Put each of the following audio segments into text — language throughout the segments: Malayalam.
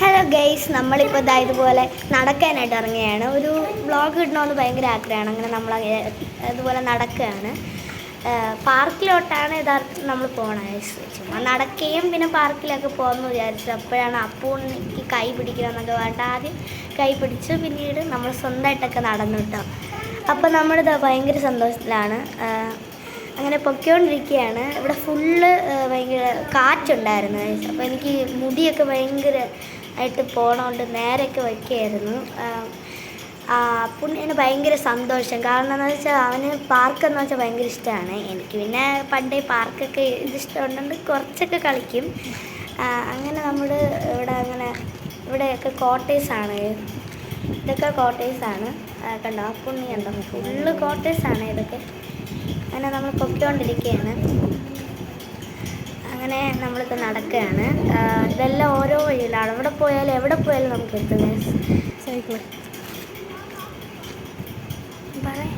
ഹലോ ഗൈസ് നമ്മളിപ്പോൾ ഇതാ ഇതുപോലെ നടക്കാനായിട്ട് ഇറങ്ങുകയാണ്. ഒരു വ്ളോഗ് ഇടണമെന്ന് ഭയങ്കര ആഗ്രഹമാണ്. അങ്ങനെ നമ്മൾ ഇതുപോലെ നടക്കുകയാണ് പാർക്കിലോട്ടാണ് യഥാർത്ഥം നമ്മൾ പോകണത് ചുമ്മാ നടക്കുകയും പിന്നെ പാർക്കിലൊക്കെ പോകാമെന്ന് വിചാരിച്ചു. അപ്പോഴാണ് അപ്പൂണിക്ക് കൈ പിടിക്കണമെന്നൊക്കെ പറഞ്ഞിട്ട് ആദ്യം കൈ പിടിച്ചു പിന്നീട് നമ്മൾ സ്വന്തമായിട്ടൊക്കെ നടന്നു കേട്ടോ. അപ്പോൾ നമ്മളിത് ഭയങ്കര സന്തോഷത്തിലാണ്. അങ്ങനെ പൊയ്ക്കൊണ്ടിരിക്കുകയാണ്. ഇവിടെ ഫുള്ള് കാറ്റുണ്ടായിരുന്നു. അപ്പോൾ എനിക്ക് മുടിയൊക്കെ ഭയങ്കര ആയിട്ട് പോണോണ്ട് നേരെയൊക്കെ വയ്ക്കുകയായിരുന്നു പുണ്യന് ഭയങ്കര സന്തോഷം. കാരണം എന്താണെന്ന് വെച്ചാൽ അവന് പാർക്ക് എന്ന് വെച്ചാൽ ഭയങ്കര ഇഷ്ടമാണ് എനിക്ക് പിന്നെ പണ്ടേ പാർക്കൊക്കെ ഇത് ഇഷ്ടമുണ്ട് കുറച്ചൊക്കെ കളിക്കും. അങ്ങനെ നമ്മൾ ഇവിടെ അങ്ങനെ ഇവിടെയൊക്കെ കോട്ടേഴ്സാണ് ഇതൊക്കെ കോട്ടേഴ്സാണ് കണ്ടോ? പുണ്യ കണ്ടോ ഫുള്ള് കോട്ടേഴ്സാണ് ഇതൊക്കെ. അങ്ങനെ നമ്മൾ പൊയ്ക്കൊണ്ടിരിക്കുകയാണ് അങ്ങനെ നമ്മളിപ്പോൾ നടക്കുകയാണ്. ഇതെല്ലാം ഓരോ വഴിയിലാണ്. എവിടെ പോയാലും എവിടെ പോയാലും നമുക്ക് എത്തുന്നത് സൈക്കിൾ പറയാം.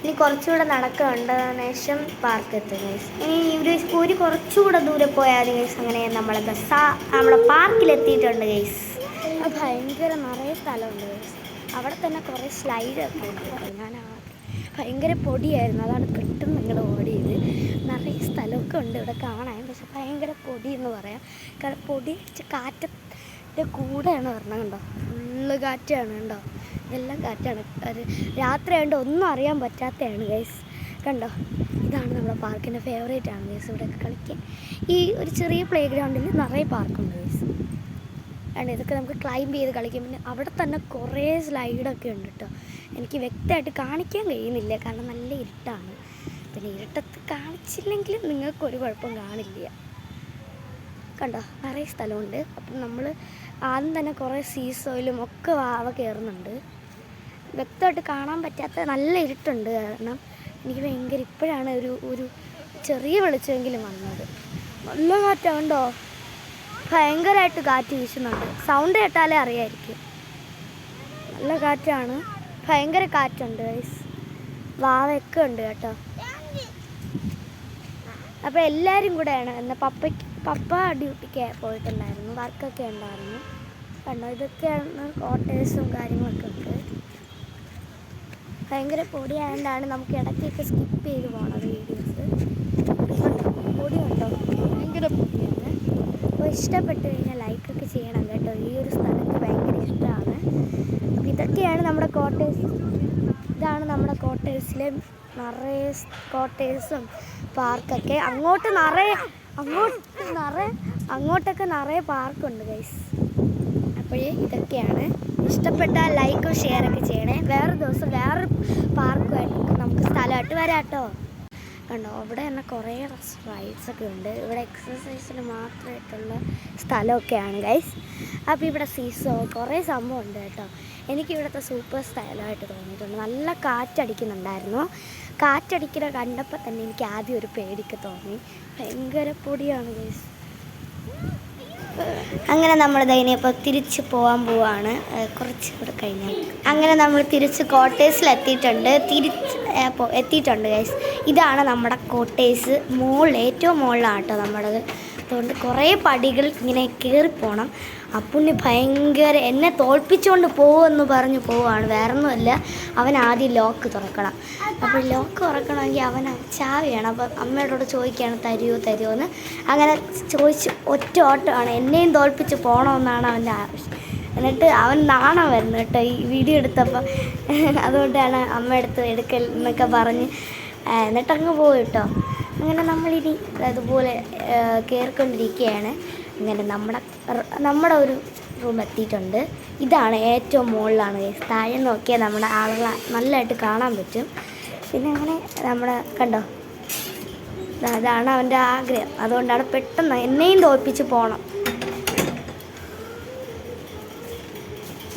ഇനി കുറച്ചുകൂടെ നടക്കുന്നുണ്ട് ശേഷം പാർക്ക് എത്തും ഗൈസ് ഇനി ഒരു ഒരു കുറച്ചുകൂടെ ദൂരെ പോയാൽ ഗൈസ് അങ്ങനെ നമ്മളൊക്കെ സാ നമ്മുടെ പാർക്കിലെത്തിയിട്ടുണ്ട് ഗൈസ് ഭയങ്കര നിറയെ സ്ഥലമുണ്ട് ഗൈസ് അവിടെ തന്നെ കുറേ സ്ലൈഡൊക്കെ ഉണ്ട്. കേട്ടോ. ഞാൻ ഭയങ്കര പൊടിയായിരുന്നു. അതാണ് പെട്ടെന്ന് നിങ്ങൾ ഓടിയത്. നിറയെ സ്ഥലമൊക്കെ ഉണ്ട് ഇവിടെ കാണാൻ. പക്ഷെ ഭയങ്കര പൊടി എന്ന് പറയാം. കാരണം പൊടി വെച്ച് കാറ്റത്തെ കൂടെയാണ് വരണം കണ്ടോ? ഫുള്ള് കാറ്റാണ് കണ്ടോ? ഇതെല്ലാം കാറ്റാണ്. രാത്രി ആയതുകൊണ്ട് ഒന്നും അറിയാൻ പറ്റാത്തതാണ് ഗൈസ് കണ്ടോ? ഇതാണ് നമ്മുടെ പാർക്കിന്റെ ഫേവറേറ്റ് ആണ് ഗൈസ് ഇവിടെയൊക്കെ കളിക്കാൻ. ഈ ഒരു ചെറിയ പ്ലേ ഗ്രൗണ്ടിൽ നിറയെ പാർക്കുണ്ട് ഗൈസ് ആണ് ഇതൊക്കെ നമുക്ക് ക്ലൈംബ് ചെയ്ത് കളിക്കാം. പിന്നെ അവിടെ തന്നെ കുറേ സ്ലൈഡൊക്കെ ഉണ്ട് കേട്ടോ എനിക്ക് വ്യക്തമായിട്ട് കാണിക്കാൻ കഴിയുന്നില്ല. കാരണം നല്ല ഇരുട്ടാണ്. പിന്നെ ഇരുട്ടത്ത് കാണിച്ചില്ലെങ്കിലും നിങ്ങൾക്ക് ഒരു കുഴപ്പം കാണില്ല. കണ്ടോ? നിറയെ സ്ഥലമുണ്ട്. അപ്പം നമ്മൾ ആദ്യം തന്നെ കുറേ സീസോയിലും ഒക്കെ വാവ കയറുന്നുണ്ട്. വ്യക്തമായിട്ട് കാണാൻ പറ്റാത്ത നല്ല ഇരുട്ടുണ്ട്. കാരണം എനിക്ക് ഭയങ്കര ഇപ്പോഴാണ് ഒരു ഒരു ചെറിയ വെളിച്ചമെങ്കിലും വന്നത്. നല്ല കാറ്റാണ്ടോ ഭയങ്കരമായിട്ട് കാറ്റ് വീശുന്നുണ്ട്. സൗണ്ട് കേട്ടാലേ അറിയായിരിക്കും. നല്ല കാറ്റാണ്. ഭയങ്കര കാറ്റുണ്ട് ഗൈസ് വാവയൊക്കെ ഉണ്ട് കേട്ടോ. അപ്പോൾ എല്ലാവരും കൂടെയാണ്. എന്നാൽ പപ്പയ്ക്ക് പപ്പ ഡ്യൂട്ടിക്ക് പോയിട്ടുണ്ടായിരുന്നു. വർക്കൊക്കെ ഉണ്ടായിരുന്നു. കണ്ടോ? ഇതൊക്കെയാണ് ക്വാർട്ടേഴ്സും കാര്യങ്ങളൊക്കെ ഉണ്ട്. ഭയങ്കര പൊടിയായതുകൊണ്ടാണ് നമുക്ക് ഇടയ്ക്കൊക്കെ സ്കിപ്പ് ചെയ്ത് പോകണത് വീഡിയോസ് പൊടി ഉണ്ടോ ഭയങ്കര പൊടിയാണ് അപ്പോൾ ഇഷ്ടപ്പെട്ട് കഴിഞ്ഞാൽ ലൈക്കൊക്കെ ചെയ്യണം കേട്ടോ. ഈ ഒരു സ്ഥലം എനിക്ക് ഭയങ്കര ഇഷ്ടമാണ്. അപ്പോൾ ഇതൊക്കെയാണ് നമ്മുടെ കോട്ടേഴ്സ് ഇതാണ് നമ്മുടെ കോട്ടേഴ്സിലെ നിറയെ കോട്ടേഴ്സും പാർക്കൊക്കെ അങ്ങോട്ട് നിറയെ അങ്ങോട്ട് നിറയെ അങ്ങോട്ടൊക്കെ നിറയെ പാർക്കുണ്ട് ഗൈസ് അപ്പോഴേ ഇതൊക്കെയാണ്. ഇഷ്ടപ്പെട്ടാൽ ലൈക്കും ഷെയറൊക്കെ ചെയ്യണേ. വേറെ ദിവസം വേറൊരു പാർക്കുമായിട്ട് നമുക്ക് സ്ഥലമായിട്ട് വരാം കേട്ടോ. കണ്ടോ അവിടെ തന്നെ കുറേ റൈഡ്സ് ഒക്കെ ഉണ്ട്. ഇവിടെ എക്സസൈസിന് മാത്രമായിട്ടുള്ള സ്ഥലമൊക്കെയാണ് ഗൈസ് അപ്പോൾ ഇവിടെ സീസോ കുറേ സംഭവം ഉണ്ട് കേട്ടോ. എനിക്ക് ഇവിടുത്തെ സൂപ്പർ സ്റ്റൈലായിട്ട് തോന്നിയിട്ടുണ്ട്. നല്ല കാറ്റടിക്കുന്നുണ്ടായിരുന്നു. കാറ്റടിക്കുന്ന കണ്ടപ്പോൾ തന്നെ എനിക്ക് ആദ്യം ഒരു പേടിക്ക് തോന്നി. ഭയങ്കര പൊടിയാണ് ഗൈസ് അങ്ങനെ നമ്മൾ ഇനിയിപ്പോൾ തിരിച്ച് പോകാൻ പോവാണ്. കുറച്ച് കൂടെ കഴിഞ്ഞാൽ. അങ്ങനെ നമ്മൾ തിരിച്ച് കോട്ടേഴ്സിൽ എത്തിയിട്ടുണ്ട് തിരിച്ച് എത്തിയിട്ടുണ്ട് ഗൈസ് ഇതാണ് നമ്മുടെ കോട്ടേഴ്സ് മുകളിൽ ഏറ്റവും മുകളിലാണ് കേട്ടോ അതുകൊണ്ട് കുറേ പടികൾ ഇങ്ങനെ കയറിപ്പോണം അപ്പുണ്ണി ഭയങ്കര എന്നെ തോൽപ്പിച്ചുകൊണ്ട് പോകുമെന്ന് പറഞ്ഞ് പോവുകയാണ് വേറെ ഒന്നുമല്ല അവൻ ആദ്യം ലോക്ക് തുറക്കണം. അപ്പോൾ ലോക്ക് തുറക്കണമെങ്കിൽ അവൻ ചാവിയാണ് അപ്പോൾ അമ്മയോടോട് ചോദിക്കുകയാണ് തരുമോ തരുമോ എന്ന് അങ്ങനെ ചോദിച്ച് ഒറ്റ ഓട്ടമാണ്. എന്നെയും തോൽപ്പിച്ച് പോകണമെന്നാണ് അവന്റെ ആവശ്യം. എന്നിട്ട് അവൻ നാണം വരുന്നു കേട്ടോ ഈ വീഡിയോ എടുത്തപ്പോൾ അതുകൊണ്ടാണ് അമ്മ എടുത്ത് എടുക്കൽ എന്നൊക്കെ പറഞ്ഞ് എന്നിട്ട് അങ്ങ് പോയി കേട്ടോ. അങ്ങനെ നമ്മളിനി അതുപോലെ കയറിക്കൊണ്ടിരിക്കുകയാണ് അങ്ങനെ നമ്മുടെ നമ്മുടെ ഒരു റൂം എത്തിയിട്ടുണ്ട്. ഇതാണ് ഏറ്റവും മുകളിലാണ്. താഴെ നോക്കിയാൽ നമ്മുടെ ആളുകളെ നല്ലതായിട്ട് കാണാൻ പറ്റും. പിന്നെ അങ്ങനെ നമ്മുടെ കണ്ടോ? അതാണ് അവന്റെ ആഗ്രഹം. അതുകൊണ്ടാണ് പെട്ടെന്ന് എന്നെയും തോൽപ്പിച്ച് പോകണം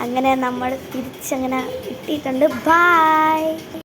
അങ്ങനെ നമ്മൾ തിരിച്ചങ്ങനെ കിട്ടിയിട്ടുണ്ട്. ബായ്